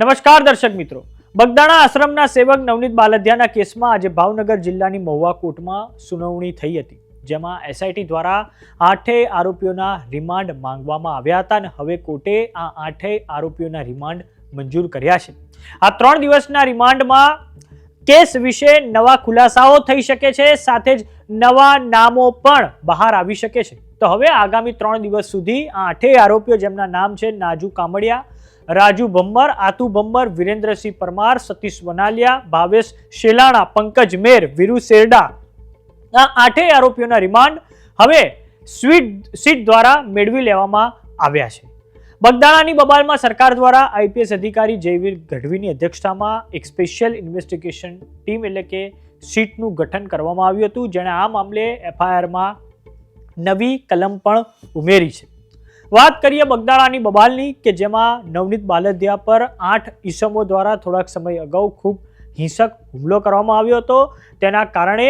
નમસ્કાર દર્શક મિત્રો. બગદાણા આશ્રમના સેવક નવનીત બાલધ્યાના કેસમાં આજે ભાવનગર જિલ્લાની મહુવા કોર્ટમાં સુનાવણી થઈ હતી, જેમાં એસઆઈટી દ્વારા આઠેય આરોપીઓના રિમાન્ડ માંગવામાં આવ્યા હતા અને હવે કોર્ટે આ આઠેય આરોપીઓના રિમાન્ડ મંજૂર કર્યા છે. આ ત્રણ દિવસના રિમાન્ડમાં કેસ વિશે નવા ખુલાસાઓ થઈ શકે છે, સાથે જ નવા નામો પણ બહાર આવી શકે છે. તો હવે આગામી ત્રણ દિવસ સુધી આ આઠેય આરોપીઓ જેમના નામ છે, નાજુ કામડિયા રાજુ ભમ્મર, આતુ ભમ્મર, વિરેન્દ્રસિંહ પરમાર, સતીશ વનાલિયા, ભાવેશ શેલાણા, પંકજ મેર, વિરુ શેરડા. આ આઠેય આરોપીઓના રિમાન્ડ હવે સ્વીટ સીટ દ્વારા મેળવી લેવામાં આવ્યા છે. બગદાણાની બબાલમાં સરકાર દ્વારા આઈપીએસ અધિકારી જયવીર ગઢવીની અધ્યક્ષતામાં એક સ્પેશિયલ ઇન્વેસ્ટિગેશન ટીમ એટલે કે સીટનું ગઠન કરવામાં આવ્યું હતું, જેણે આ મામલે એફઆઈઆરમાં નવી કલમ પણ ઉમેરી છે. વાત કરીએ બગદાણાની બબાલની કે જેમાં નવનીત બાલદિયા પર આઠ ઈસમો દ્વારા થોડાક સમય અગાઉ ખૂબ હિંસક હુમલો કરવામાં આવ્યો હતો. તેના કારણે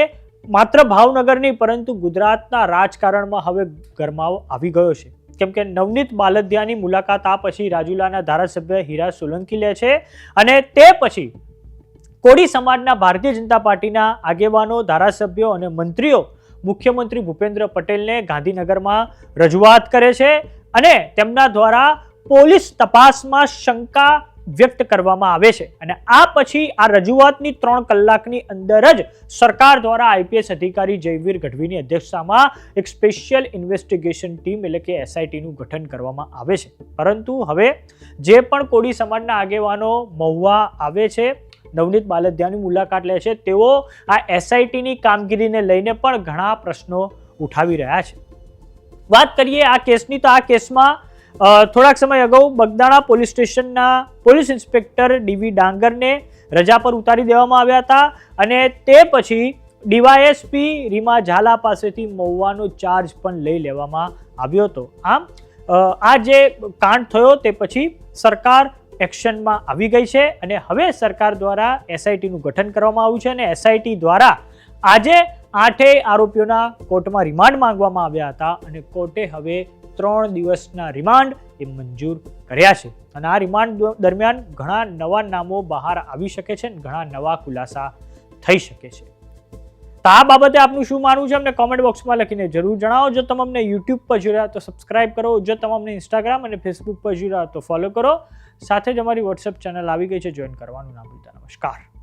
માત્ર ભાવનગર નહીં, પરંતુ ગુજરાતના રાજકારણમાં હવે ગરમાવો આવી ગયો છે. કેમ કે નવનીત બાલદિયાની મુલાકાત આ પછી રાજુલાના ધારાસભ્ય હીરા સોલંકી લે છે અને તે પછી કોળી સમાજના ભારતીય જનતા પાર્ટીના આગેવાનો, ધારાસભ્યો અને મંત્રીઓ મુખ્યમંત્રી ભૂપેન્દ્ર પટેલને ગાંધીનગરમાં રજૂઆત કરે છે. અને તેમના દ્વારા પોલીસ તપાસમાં શંકા વ્યક્ત કરવામાં આવે છે. અને આ પછી આ રજૂઆતની ત્રણ કલાકની અંદર જ સરકાર દ્વારા આઈપીએસ અધિકારી જયવીર ગઢવીની અધ્યક્ષતામાં એક સ્પેશિયલ ઇન્વેસ્ટિગેશન ટીમ એટલે કે એસઆઈટીનું ગઠન કરવામાં આવે છે. પરંતુ હવે જે પણ કોળી સમાજના આગેવાનો મહુવા આવે છે, નવનીત બાલધ્યાની મુલાકાત લે છે, તેઓ આ એસઆઈટીની કામગીરીને લઈને પણ ઘણા પ્રશ્નો ઉઠાવી રહ્યા છે. વાત કરીએ આ કેસની, તો આ કેસમાં થોડાક સમય અગાઉ બગદાણા પોલીસ સ્ટેશનના પોલીસ ઇન્સ્પેક્ટર ડીવી ડાંગરને રજા પર ઉતારી દેવામાં આવ્યા હતા અને તે પછી ડીવાયએસપી રીમા ઝાલા પાસેથી મહુવાનો ચાર્જ પણ લઈ લેવામાં આવ્યો હતો. આમ આ જે કાંડ થયો તે પછી સરકાર એક્શનમાં આવી ગઈ છે અને હવે સરકાર દ્વારા એસઆઈટીનું ગઠન કરવામાં આવ્યું છે અને એસઆઈટી દ્વારા આજે આઠેય આરોપીઓના કોર્ટમાં રિમાન્ડ માંગવામાં આવ્યા હતા અને કોર્ટે હવે ત્રણ દિવસના રિમાન્ડ એ મંજૂર કર્યા છે. અને આ રિમાન્ડ દરમિયાન ઘણા નવા નામો બહાર આવી શકે છે અને ઘણા નવા ખુલાસા થઈ શકે છે. તો આ બાબતે આપનું શું માનવું છે? અમને કોમેન્ટ બોક્સમાં લખીને જરૂર જણાવો. જો તમે અમને યુટ્યુબ પર જોઈ રહ્યા તો સબસ્ક્રાઇબ કરો. જો તમે અમને ઇન્સ્ટાગ્રામ અને ફેસબુક પર જોઈ રહ્યા તો ફોલો કરો. સાથે જ અમારી વોટ્સએપ ચેનલ આવી ગઈ છે. જોઈન કરવાનું ના ભૂલતા. નમસ્કાર.